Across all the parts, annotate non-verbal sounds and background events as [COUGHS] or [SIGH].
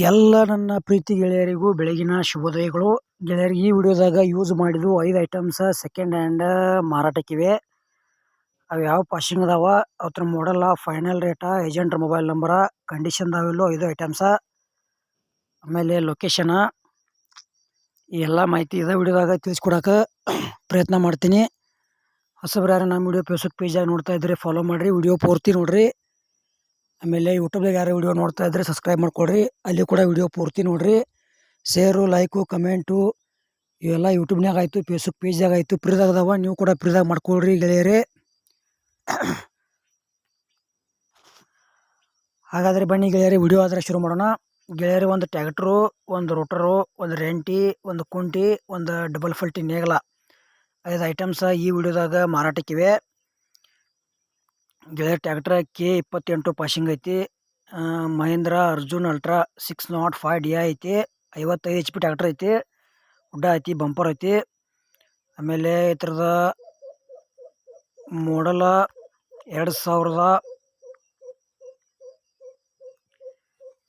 ಎಲ್ಲ ನನ್ನ ಪ್ರೀತಿ ಗೆಳೆಯರಿಗೂ ಬೆಳಗಿನ ಶುಭೋದಯಗಳು. ಗೆಳೆಯರಿಗೆ ಈ ವಿಡಿಯೋದಾಗ ಯೂಸ್ ಮಾಡಿದ್ದು ಐದು ಐಟಮ್ಸ್ ಸೆಕೆಂಡ್ ಹ್ಯಾಂಡ್ ಮಾರಾಟಕ್ಕಿವೆ. ಅವು ಯಾವ ಪಾಶಿಂಗ್ ಅದಾವ? ಅವತ್ರ ಮಾಡಲ್ಲ ಫೈನಲ್ ರೇಟ ಏಜೆಂಟ್ರ ಮೊಬೈಲ್ ನಂಬರ ಕಂಡೀಷನ್ ದಾವೆಲ್ಲೋ ಐದು ಐಟಮ್ಸ ಆಮೇಲೆ ಲೊಕೇಶನ ಎಲ್ಲ ಮಾಹಿತಿ ಇದೇ ವಿಡಿಯೋದಾಗ ತಿಳಿಸ್ಕೊಡೋಕೆ [COUGHS] ಪ್ರಯತ್ನ ಮಾಡ್ತೀನಿ. ಹೊಸಬ್ರು ಯಾರು ನಮ್ಮ ವಿಡಿಯೋ ಫೇಸ್ಬುಕ್ ಪೇಜಾಗಿ ನೋಡ್ತಾ ಇದ್ರೆ ಫಾಲೋ ಮಾಡಿರಿ. ವಿಡಿಯೋ ಪೂರ್ತಿ ನೋಡಿರಿ. ಆಮೇಲೆ ಯೂಟ್ಯೂಬ್ದಾಗ ಯಾರು ವೀಡಿಯೋ ನೋಡ್ತಾ ಇದ್ದರೆ ಸಬ್ಸ್ಕ್ರೈಬ್ ಮಾಡಿಕೊಡ್ರಿ. ಅಲ್ಲಿ ಕೂಡ ವೀಡಿಯೋ ಪೂರ್ತಿ ನೋಡಿರಿ. ಶೇರು, ಲೈಕು, ಕಮೆಂಟು ಇವೆಲ್ಲ ಯೂಟ್ಯೂಬ್ನಾಗ ಆಯಿತು, ಫೇಸ್ಬುಕ್ ಪೇಜ್ದಾಗ ಆಯಿತು. ಪ್ರೀದಾಗ ಅದಾವ, ನೀವು ಕೂಡ ಪ್ರೀದಾಗ ಮಾಡ್ಕೊಳ್ರಿ ಗೆಳೆಯರೇ. ಹಾಗಾದರೆ ಬನ್ನಿ ಗೆಳೆಯರಿ, ವಿಡಿಯೋ ಆದರೆ ಶುರು ಮಾಡೋಣ. ಗೆಳೆಯರಿ, ಒಂದು ಟ್ಯಾಕ್ಟ್ರು, ಒಂದು ರೋಟರು, ಒಂದು ರೆಂಟಿ, ಒಂದು ಕುಂಟಿ, ಒಂದು ಡಬಲ್ ಫಲ್ಟಿ ನೇಗಲ. ಐದು ಐಟಮ್ಸ ಈ ವಿಡಿಯೋದಾಗ ಮಾರಾಟಕ್ಕಿವೆ. ಗೆಳೆಯರ್ ಟ್ಯಾಕ್ಟ್ರ ಕೆ ಇಪ್ಪತ್ತೆಂಟು ಪಾಸಿಂಗ್ ಐತಿ. Mahindra, Arjun ultra six nought five D ಐತಿ. ಐವತ್ತೈದು ಎಚ್ ಪಿ ಟ್ಯಾಕ್ಟ್ರ್ ಐತಿ. ಉಡ್ಡ ಐತಿ ಬಂಪರ್ ಐತಿ. ಆಮೇಲೆ ಈ ಥರದ ಮಾಡಲ ಎರಡು ಸಾವಿರದ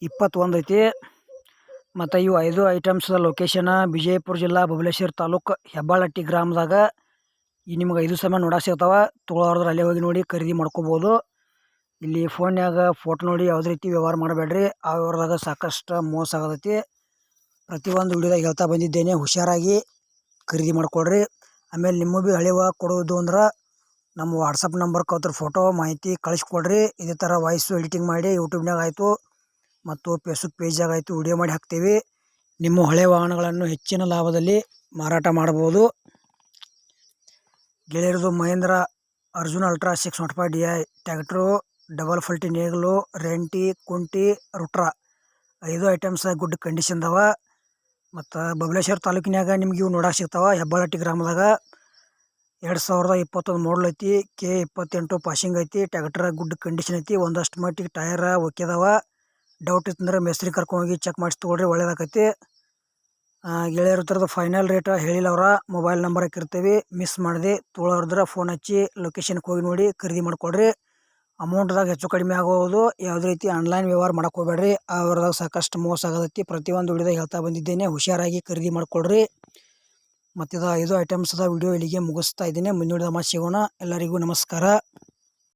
ಇಪ್ಪತ್ತೊಂದು ಐತಿ. ಮತ್ತು ಇವು ಐದು ಐಟಮ್ಸ್ ಲೊಕೇಶನ್ ವಿಜಯಪುರ ಜಿಲ್ಲಾ ಬಬಲೇಶ್ವರ ತಾಲೂಕು, ಹೆಬ್ಬಾಳಟ್ಟಿ ಗ್ರಾಮದಾಗ ಈ ನಿಮ್ಗೆ ಐದು ಸಮಯ ನೋಡಕ್ಕೆ ಸಿಗ್ತಾವೆ, ತೊಗೊಳೋರ್ದ್ರೆ ಅಲ್ಲೇ ಹೋಗಿ ನೋಡಿ ಖರೀದಿ ಮಾಡ್ಕೋಬೋದು. ಇಲ್ಲಿ ಫೋನ್ಯಾಗ ಫೋಟೋ ನೋಡಿ ಯಾವುದೇ ರೀತಿ ವ್ಯವಹಾರ ಮಾಡಬೇಡ್ರಿ, ಆ ವ್ಯವಹಾರದಾಗ ಸಾಕಷ್ಟು ಮೋಸ ಆಗತೈತಿ. ಪ್ರತಿಯೊಂದು ವಿಡಿಯೋದಾಗ ಹೇಳ್ತಾ ಬಂದಿದ್ದೇನೆ, ಹುಷಾರಾಗಿ ಖರೀದಿ ಮಾಡ್ಕೊಳ್ರಿ ಆಮೇಲೆ ನಿಮ್ಮ ಭೀ ಹಳೆವ ಕೊಡೋದು ಅಂದ್ರೆ ನಮ್ಮ ವಾಟ್ಸಪ್ ನಂಬರ್ ಕೌತ್ರ ಫೋಟೋ ಮಾಹಿತಿ ಕಳಿಸ್ಕೊಡ್ರಿ. ಇದೇ ಥರ ವಾಯ್ಸು ಎಡಿಟಿಂಗ್ ಮಾಡಿ ಯೂಟ್ಯೂಬ್ನಾಗ ಆಯಿತು ಮತ್ತು ಫೇಸ್ಬುಕ್ ಪೇಜಾಗ ಆಯಿತು ವಿಡಿಯೋ ಮಾಡಿ ಹಾಕ್ತೀವಿ. ನಿಮ್ಮ ಹಳೆ ವಾಹನಗಳನ್ನು ಹೆಚ್ಚಿನ ಲಾಭದಲ್ಲಿ ಮಾರಾಟ ಮಾಡ್ಬೋದು. ಗೆಳೆಯರದು Mahindra Arjun ultra six nought five D I, tractor, double ಫಲ್ಟಿ ನೇಗಲು, ರೆಂಟಿ, ಕುಂಟಿ, ರುಟ್ರಾ. ಐದು ಐಟಮ್ಸ್ ಗುಡ್ ಕಂಡೀಷನ್ ಕಂಡೀಷನ್ದವ ಮತ್ತು ಬಬಲೇಶ್ವರ ತಾಲೂಕಿನಾಗ ನಿಮ್ಗೆ ಇವು ನೋಡಕ್ಕೆ ಸಿಗ್ತಾವೆ. ಹೆಬ್ಬಾಳಟ್ಟಿ ಗ್ರಾಮದಾಗ ಎರಡು ಸಾವಿರದ ಇಪ್ಪತ್ತೊಂದು ಮಾಡಲ್ ಐತಿ. ಕೆ ಇಪ್ಪತ್ತೆಂಟು ಪಾಸಿಂಗ್ ಐತಿ. ಟ್ಯಾಕ್ಟ್ರ ಗುಡ್ ಕಂಡೀಷನ್ ಐತಿ. ಒಂದಷ್ಟು ಮಟ್ಟಿಗೆ ಟಯರ ಒಕ್ಕಿದಾವ ಡೌಟ್ ಇತ್ತಂದ್ರೆ ಮೇಸ್ತ್ರಿ ಕರ್ಕೊಂಡೋಗಿ ಚೆಕ್ ಮಾಡಿಸಿ ತೊಗೊಳ್ರಿ, ಒಳ್ಳೇದಾಕೈತಿ. ಗೆಳೆಯರ ಥರದ ಫೈನಲ್ ರೇಟ್ ಹೇಳಿಲ್ಲ ಅವರ. ಮೊಬೈಲ್ ನಂಬರ್ ಹಾಕಿರ್ತೀವಿ. ಮಿಸ್ ಮಾಡಿದೆ. ತೊಗೊಳೋರ್ದ್ರೆ ಫೋನ್ ಹಚ್ಚಿ ಲೊಕೇಶನ್ಗೆ ಹೋಗಿ ನೋಡಿ ಖರೀದಿ ಮಾಡಿಕೊಡ್ರಿ. ಅಮೌಂಟ್ದಾಗ ಹೆಚ್ಚು ಕಡಿಮೆ ಆಗೋದು. ಯಾವುದೇ ರೀತಿ ಆನ್ಲೈನ್ ವ್ಯವಹಾರ ಮಾಡಕ್ಕೆ ಹೋಗ್ಬೇಡ್ರಿ. ಅವ್ರದಾಗ ಸಾಕಷ್ಟು ಮೋಸ ಆಗತೈತಿ. ಪ್ರತಿಯೊಂದು ವಿಡಿಯೋದಾಗ ಹೇಳ್ತಾ ಬಂದಿದ್ದೇನೆ. ಹುಷಾರಾಗಿ ಖರೀದಿ ಮಾಡಿಕೊಡ್ರಿ. ಮತ್ತು ಇದು ಐದು ಐಟಮ್ಸ್ದ ವಿಡಿಯೋ ಇಲ್ಲಿಗೆ ಮುಗಿಸ್ತಾ ಇದ್ದೀನಿ. ಮುಂದಿನ ಮತ್ತೆ ಸಿಗೋಣ. ಎಲ್ಲರಿಗೂ ನಮಸ್ಕಾರ.